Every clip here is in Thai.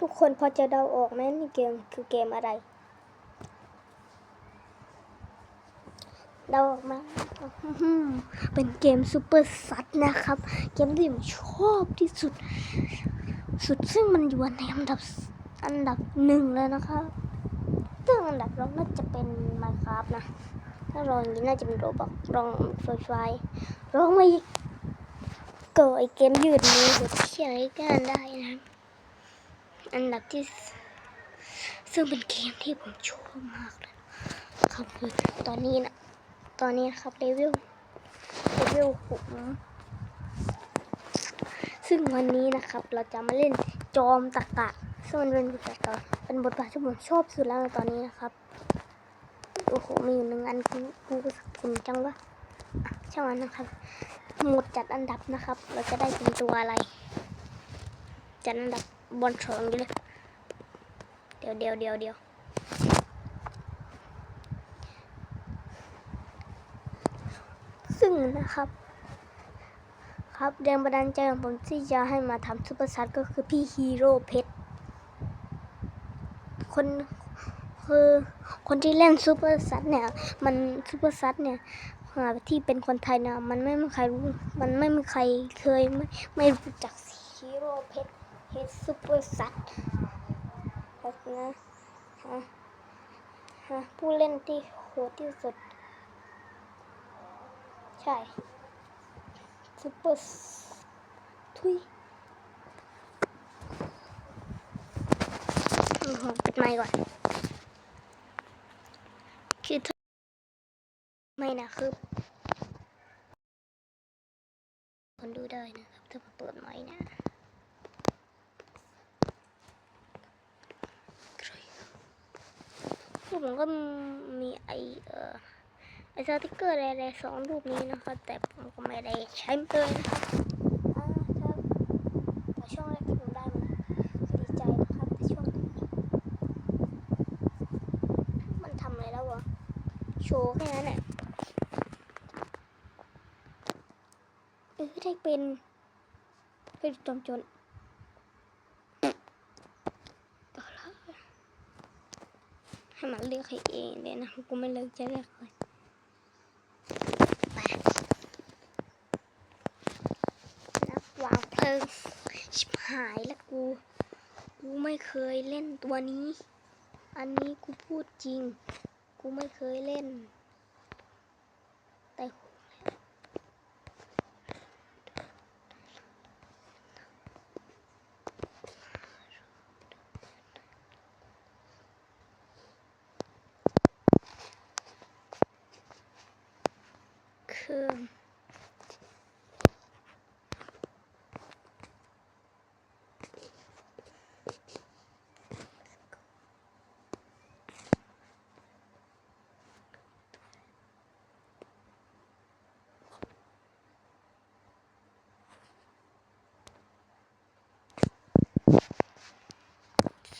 ทุกคนพอจะเดาออกไหมนี่เกมคือเกมอะไร เดาออกมาอื้อหือเป็นเกมซูเปอร์ซัดนะครับ เกมที่ผมชอบที่สุด สุดซึ่งมันอยู่ในอันดับอันดับหนึ่งเลยนะครับซึ่งอันดับรองน่าจะเป็น Minecraft นะ ถ้ารองอย่างนี้น่าจะเป็นโรบอกรองไฟไฟรองมาอีกก็ไอเกมยืดมือหรือเที่ยกันได้นะ อันดับที่ ซึ่งเป็นเกมที่ผมชอบมากเลยครับคือตอนนี้นะตอนนี้ครับเลเวลเลเวลผมซึ่งวันนี้นะครับ เราจะมาเล่นจอมตะกะซึ่งมันเป็นบทบาทเก่าเป็นบทบาทที่ผมชอบสุดแล้วในตอนนี้นะครับโอ้โหมีอยู่หนึ่งอันกูกูสึกคุณจังวะอะช่างมันนะครับ หมดจัดอันดับนะครับ เราจะได้เป็นตัวอะไร จัดอันดับ บนสองอยู่เลยเดี๋ยวเดี๋ยวเดี๋ยวเดี๋ยวซึ่งนะครับ ครับแรงบันดาลใจของผมที่จะให้มาทำซุปเปอร์ซัดก็คือพี่ฮีโร่เพชรคนคือคนที่เล่นซูเปอร์ซัดเนี่ย มันซูเปอร์ซัดเนี่ยที่เป็นคนไทยเนี่ยมันไม่มีใครรู้ มันไม่มีใครเคยไม่ไม่รู้จักฮีโร่เพชร เพชรซูเปอร์ซัดแบบนะฮะฮะผู้เล่นที่โหดที่สุด ใช่ซูเปอร์ทุยอือหือปิดไมค์ก่อน คือไม่นะคือคนดูได้นะครับถ้าเปิดไม้นะ รูปผมก็มีไอเออไอสติกเกอร์อะไรๆสองรูปนี้นะครับ แต่ผมก็ไม่ได้ใช้เลยนะครับอ่าแต่ช่วงแรกที่ผมได้มันดีใจนะครับแต่ช่วงนี้มันทำอะไรแล้ววะโชว์แค่นั้นแหละเออได้เป็นเป็นจอมโจรต่อแล้ว ให้มันเลือกให้เองเลยนะกูไม่เลือกจะเลือกเลยไปนักวางเพลิงชิบหายแล้วกู กูไม่เคยเล่นตัวนี้ อันนี้กูพูดจริง กูไม่เคยเล่น แต่คือ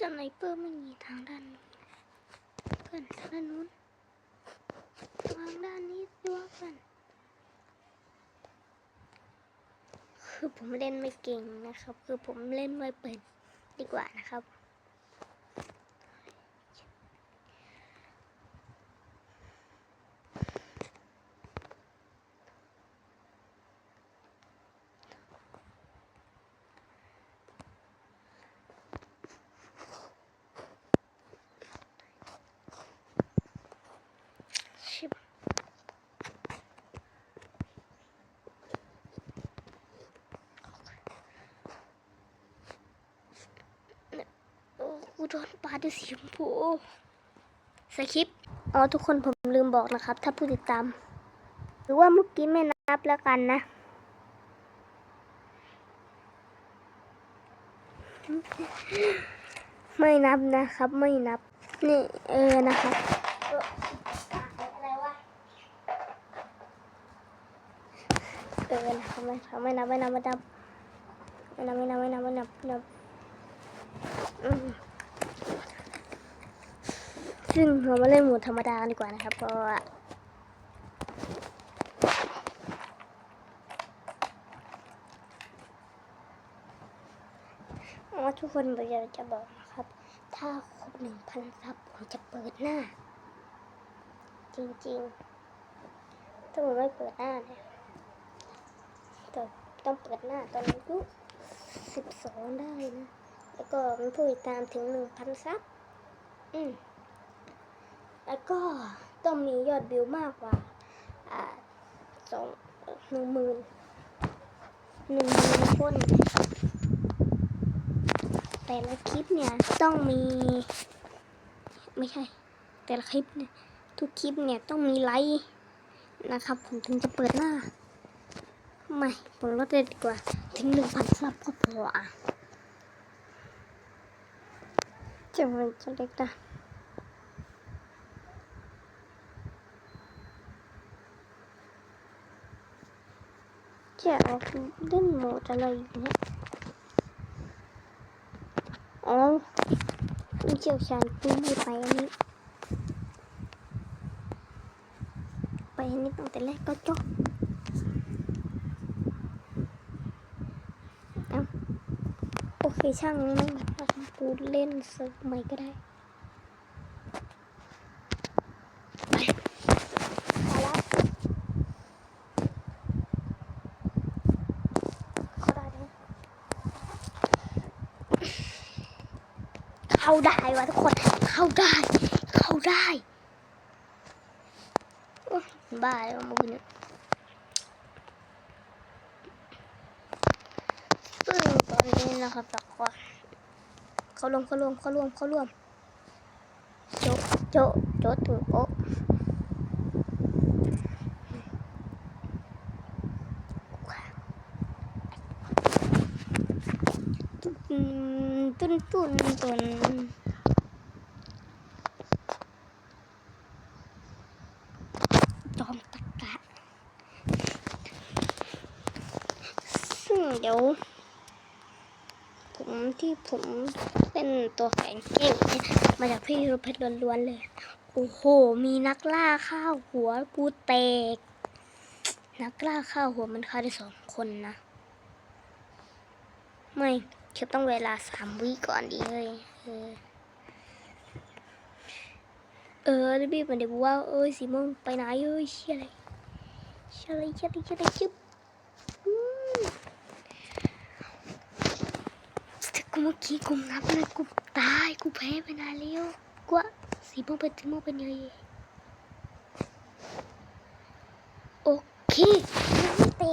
สไนเปอร์ไม่มีทางด้านนู้นเพื่อนทางด้านนู้นทางด้านนี้ด้วยเพื่อนคือผมเล่นไม่เก่งนะครับ คือผมเล่นไม่เป็นดีกว่านะครับ ชิบโอ้กู โดนปาด้วยสีชมพูสคริปต์อ๋อทุกคนผมลืมบอกนะครับ ถ้าผู้ติดตาม หรือว่าเมื่อกี้ไม่นับแล้วกันนะไม่นับนะครับไม่นับ นี่เออนะครับอะไรวะเออนะครับไม่ครับไม่นับไม่นับไม่นับไม่นับไม่นับไม่นับไม่นับไม่นับอืม ซึ่งเรามาเล่นหมูธรรมดากันดีกว่านะครับ เพราะว่าทุกคนผมอยากจะบอกนะครับ ถ้าครบหนึ่งพันซับผมจะเปิดหน้า จริงๆถ้าผมไม่เปิดหน้าเนี่ยต้องเปิดหน้าตอนอายุสิบสองได้นะ แล้วก็มีผู้ติดตามถึงหนึ่งพันซับอืมแล้วก็ต้องมียอดวิวมากกว่า อ่าสองหนึ่งหมื่นหนึ่งหมื่นคน แต่ละคลิปเนี่ยต้องมี ไม่ใช่ แต่ละคลิปเนี่ยทุกคลิปเนี่ยต้องมีไลค์นะครับ ผมถึงจะเปิดหน้า ไม่ผมลดเลยดีกว่า ถึงหนึ่งพันซับก็พออะ చూపించండి ఇక్కడ దీని మూటలు అయ్యి చూసాను పిండి పైన పైన కొంచెం ไปช่างไม่ถ้าชมพูเล่นเซิร์ใหม่ก็ได้เข้าได้วะทุกคน เข้าได้ เข้าได้บ้าเลยมาบุญเนี่ย นนี้นะครับทุกคนเขารวมเขารวมเขารวมเขารวมโจโจโจถึงโอ๊ะตุนตุนตุนตุนจอมตะกะซึ่งเดี๋ยว ที่ผมเป็นตัวแข่งเก่งเนี่ยมาจากพี่รูเพชรล้วนๆเลย โอ้โห มีนักล่าข้าวหัวกูแตก นักล่าข้าวหัวมันฆ่าได้สองคนนะ ไม่เชื่อต้องเวลาสามวิก่อนดีเลยเออเออแล้วพี่มันเดี๋ยวบอกว่าเอ้ยสีม่วงไปไหนเอ้ยเชี่ยอะไรเชี่ยอะไรเชี่ยอะไรเชี่ยอะไรจึ๊บอืมแต่กู เมื่อกี้กูนับเลยกูตายกูแพ้ไปนานแล้วกูว่าสีม่วงเป็นสีม่วงเป็นยังไงโอเคไม่เตะ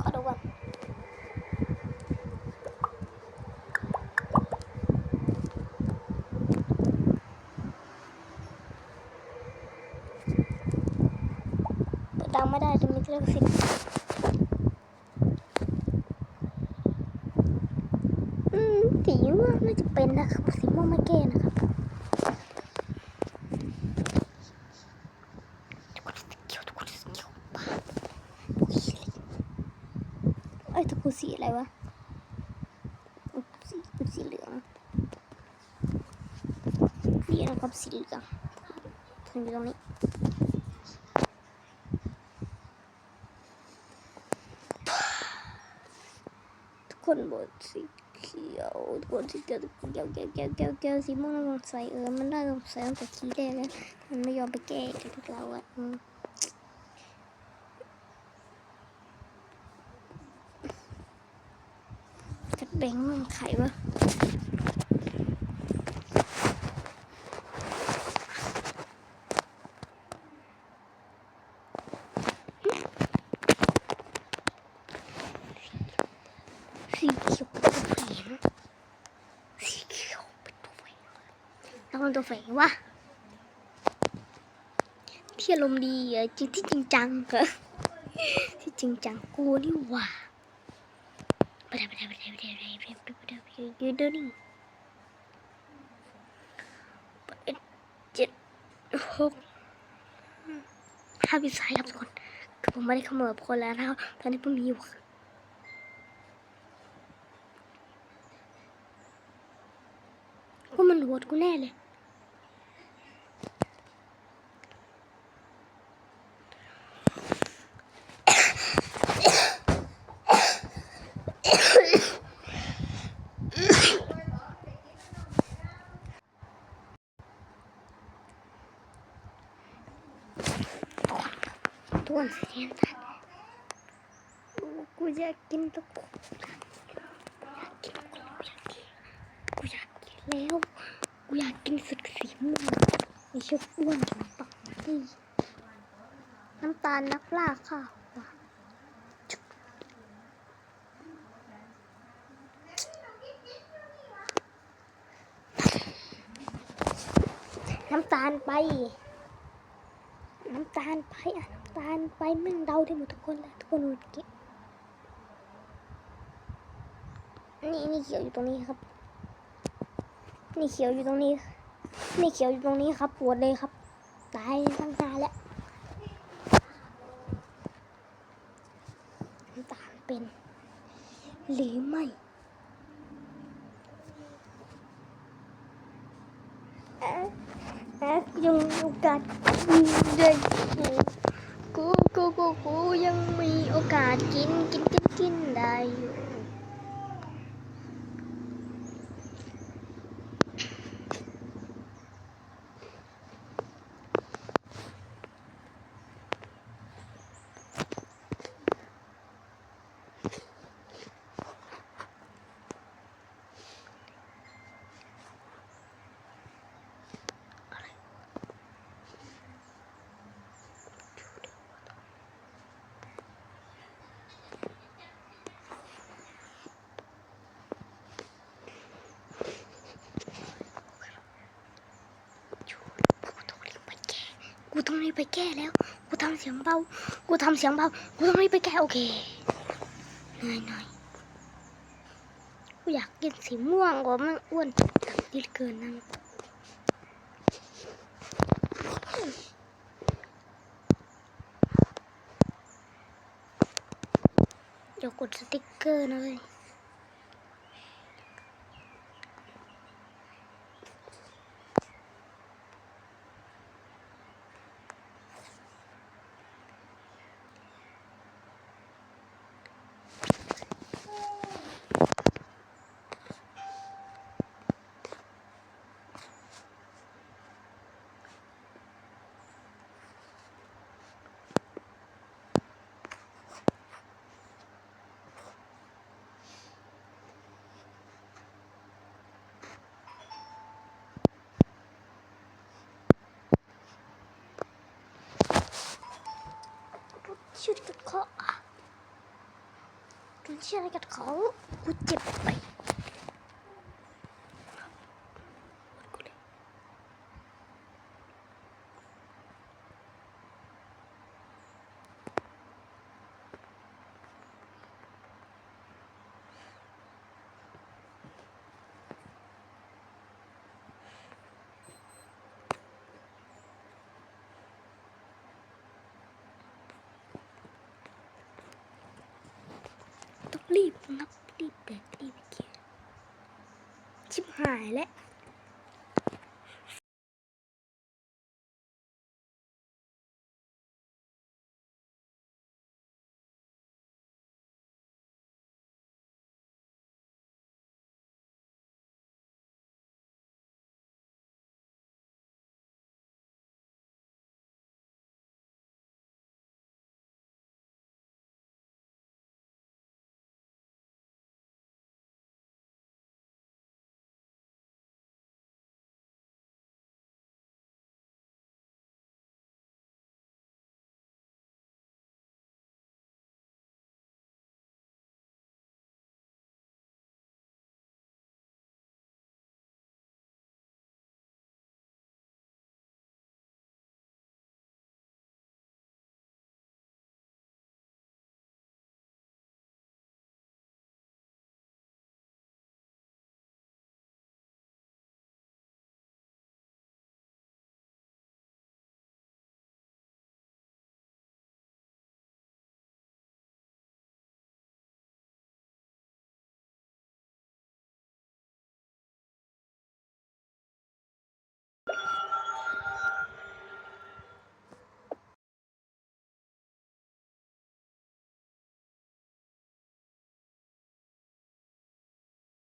ขอดูก่อนเปิดดังไม่ได้จะมีเรื่องสิทธิ์อืมสีม่วงน่าจะเป็นนะครับสีม่วงไม่แก้นะครับเอ้ยตะกูสีอะไรวะสีสีเหลืองนี่นะครับสีเหลืองถึงอยู่ตรงนี้ทุกคนบทสีเขียวทุกคนสีเขียวทุกคนเขียวเขียวเขียวเขียวเขียวสีม่วงลองใส่เออมันได้ลองใส่ตั้งแต่ทีแรกแล้วมันไม่ยอมไปแก้กับพวกเราอะอืมจะ แบ่งมันไขวะสีเขียวเป็นตัวแฝงสีเขียวเป็นตัวแฝงแล้วมันตัวแฝงวะที่อารมณ์ดีอะจริงที่จริงจังเหรอที่จริงจังกูนี่หว่าไปได้ไปได้ไปได้ไปได้ไปได้ไปได้ ไปได้ไปได้ไปได้ยืนเดินนี่แปดเจ็ดหกห้าวิสัยครับทุกคนคือผมไม่ได้ขโมยคนแล้วนะครับตอนนี้ผมมีอยู่ก็มันโหดกูแน่เลย เทวนเสียงทันกูอยากกินตะกุกกินกูอยากกินแล้ว กูอยากกินสุดสีม่วงไอชื่ออ้วนถึงปักที่น้ำตาลนักล่าข้าวว่ะจุ๊บน้ำตาลไป น้ำตาลไปอะ ตาลไปมึงเดาได้หมดทุกคนเลยทุกคนดูเก็บนี่นี่เขียวอยู่ตรงนี้ครับ นี่เขียวอยู่ตรงนี้ นี่เขียวอยู่ตรงนี้ครับปวดเลยครับ ตายตั้งนานแล้วตาลเป็น หรือไม่เอ๊ะเอ๊ะยังโอกาสเด็กกู กูกูกูยังมีโอกาสกินกินกินกินได้อยู่ ต้องรีบไปแก้แล้ว กูทำเสียงเบา กูทำเสียงเบา กูต้องรีบไปแก้โอเคเหนื่อยหน่อยกูอยากกินสีม่วงกว่ามันอ้วนดีเกินนั่นเดี๋ยวกดสติ๊กเกอร์นะเลย ชื่อกัดคออะโดนเชื่ออะไรกัดเขากูเจ็บไป ต้องรีบนั